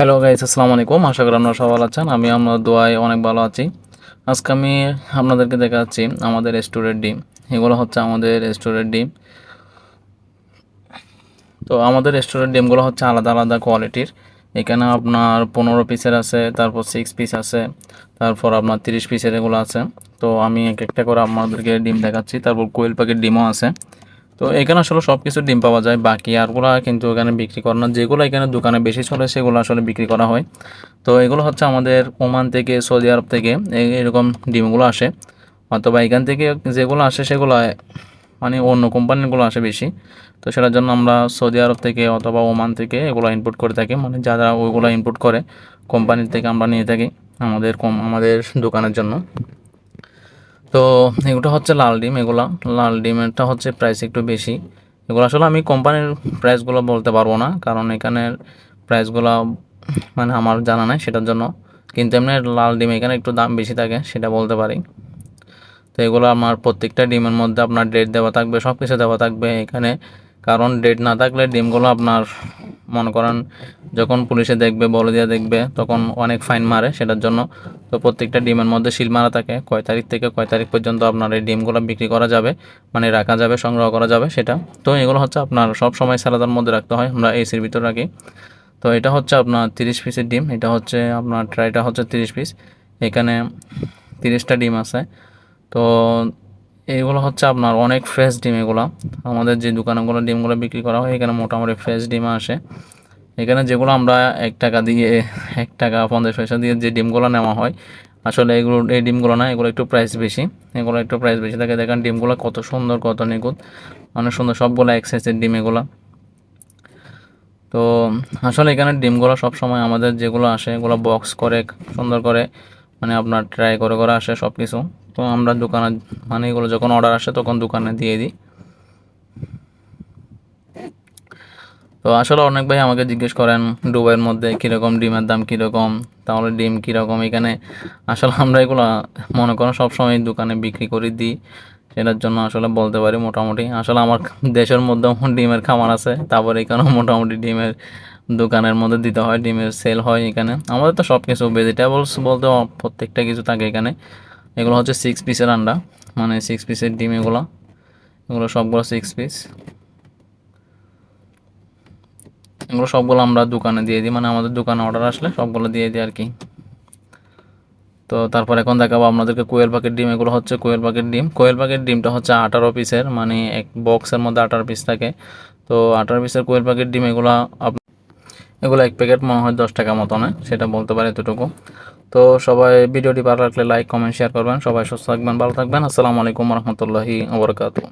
Hello guys আসসালামু আলাইকুম। আশা করি আপনারা সবাই আছেন। আমি আপনার দোয়ায় অনেক ভালো আছি। আজকে আমি আপনাদেরকে দেখাচ্ছি আমাদের স্টোরের ডিম। এগুলো হচ্ছে আমাদের স্টোরের ডিম। তো আমাদের স্টোরের ডিমগুলো হচ্ছে আলাদা আলাদা কোয়ালিটির এখানে আপনার পনেরো পিসের আছে, তারপর সিক্স পিস আছে, তারপর আপনার তিরিশ পিসের এগুলো আছে। তো আমি এক একটা করে আপনাদেরকে ডিম দেখাচ্ছি। তারপর কোয়েল পাখির ডিমও আছে। তো এখানে আসলে সব কিছু ডিম পাওয়া যায়। বাকি আরগুলো কিন্তু এখানে বিক্রি করে না। যেগুলো এখানে দোকানে বেশি চলে, সেগুলো আসলে বিক্রি করা হয়। তো এগুলো হচ্ছে আমাদের ওমান থেকে, সৌদি আরব থেকে এরকম ডিমগুলো আসে। অথবা এখান থেকে যেগুলো আসে, সেগুলো মানে অন্য কোম্পানিগুলো আসে বেশি। তো সেটার জন্য আমরা সৌদি আরব থেকে অথবা ওমান থেকে এগুলো ইনপুট করে থাকি। মানে যারা ওইগুলো ইনপুট করে, কোম্পানির থেকে আমরা নিয়ে থাকি আমাদের কম আমাদের দোকানের জন্য। তো এগুলো হচ্ছে লাল ডিম, এগুলা। লাল ডিমেরটা হচ্ছে প্রাইস একটু বেশি। এগুলো আসলে আমি কোম্পানির প্রাইসগুলো বলতে পারব না, কারণ এখানের প্রাইসগুলো মানে আমার জানা নাই সেটার জন্য। কিন্তু এমনি লাল ডিম এখানে একটু দাম বেশি থাকে, সেটা বলতে পারি। তো এগুলো আমার প্রত্যেকটা ডিমের মধ্যে আপনার ডেট দেওয়া থাকবে সব কিছু দেওয়া থাকবে এখানে। কারণ ডেট না থাকলে ডিমগুলো আপনার, মনে করেন যখন পুলিশে দেখবে বলে দিয়ে দেখবে, তখন অনেক ফাইন মারে সেটার জন্য। তো প্রত্যেকটা ডিমের মধ্যে সিল মারা থাকে। কয় তারিখ থেকে কয় তারিখ পর্যন্ত আপনার এই ডিমগুলো বিক্রি করা যাবে মানে রাখা যাবে, সংগ্রহ করা যাবে সেটা। তো এগুলো হচ্ছে আপনার সব সময় সালাদার মধ্যে রাখতে হয়, আমরা এসির ভিতর রাখি। তো এটা হচ্ছে আপনার তিরিশ পিসের ডিম, এটা হচ্ছে আপনার ট্রাইটা হচ্ছে তিরিশ পিস। এখানে তিরিশটা ডিম আছে। তো এইগুলো হচ্ছে আপনার অনেক ফ্রেশ ডিম এগুলো। আমাদের যে দোকানগুলো ডিমগুলো বিক্রি করা হয়, এখানে মোটামুটি ফ্রেশ ডিম আসে। এখানে যেগুলো আমরা এক টাকা দিয়ে, এক টাকা পঞ্চাশ পয়সা দিয়ে যে ডিমগুলো নেওয়া হয়, আসলে এগুলো, এই ডিমগুলো না, এগুলো একটু প্রাইস বেশি। এগুলো একটু প্রাইস বেশি। থাকে দেখেন ডিমগুলো কত সুন্দর, কত নিখুঁত। অনেক সুন্দর সবগুলো এক সাইজের ডিম এগুলো। তো আসলে এখানে ডিমগুলো সবসময় আমাদের যেগুলো আসে, এগুলো বক্স করে, সুন্দর করে মানে আপনার ট্রাই করে করে আসে সব কিছু তো আমরা দোকানে মানে এগুলো যখন অর্ডার আসে, তখন দোকানে দিয়ে দিই। তো আসলে অনেক ভাই আমাকে জিজ্ঞেস করেন দুবাইয়ের মধ্যে কীরকম ডিমের দাম কীরকম, তাহলে ডিম কীরকম? এখানে আসলে আমরা এগুলো মনে করেন সবসময় দোকানে বিক্রি করে দিই। সেটার জন্য আসলে বলতে পারি মোটামুটি। আসলে আমার দেশের মধ্যেও ডিমের খামার আছে, তারপর এখানেও মোটামুটি ডিমের দোকানের মধ্যে দিতে হয়, ডিমের সেল হয় এখানে। আমাদের তো সব কিছু ভেজিটেবলস বলতে প্রত্যেকটা কিছু থাকে এখানে। এগুলো হচ্ছে সিক্স পিসের আন্ডা মানে সিক্স পিসের ডিম এগুলো। এগুলো সবগুলো সিক্স পিস এগুলো সবগুলো আমরা দোকানে দিয়ে দিই। মানে আমাদের দোকানে অর্ডার আসলে সবগুলো দিয়ে দিই আর কি। তো তারপর এখন দেখাবো আপনাদেরকে কোয়েল পাখির ডিম। এগুলো হচ্ছে কোয়েল পাখির ডিম। কোয়েল পাখির ডিমটা হচ্ছে আঠারো পিসের মানে এক বক্সের মধ্যে আঠারো পিস থাকে। তো আঠারো পিসের কোয়েল পাখির ডিম, এগুলো এগুলো এক প্যাকেট মনে হয় দশ টাকা মতো নেয় সেটা বলতে পারে এতটুকু। তো সবাই ভিডিওটি ভালো লাগলে লাইক কমেন্ট শেয়ার করবেন। সবাই সুস্থ থাকবেন, ভালো থাকবেন। আসসালামু আলাইকুম রহমতুল্লাহি আবরকাতু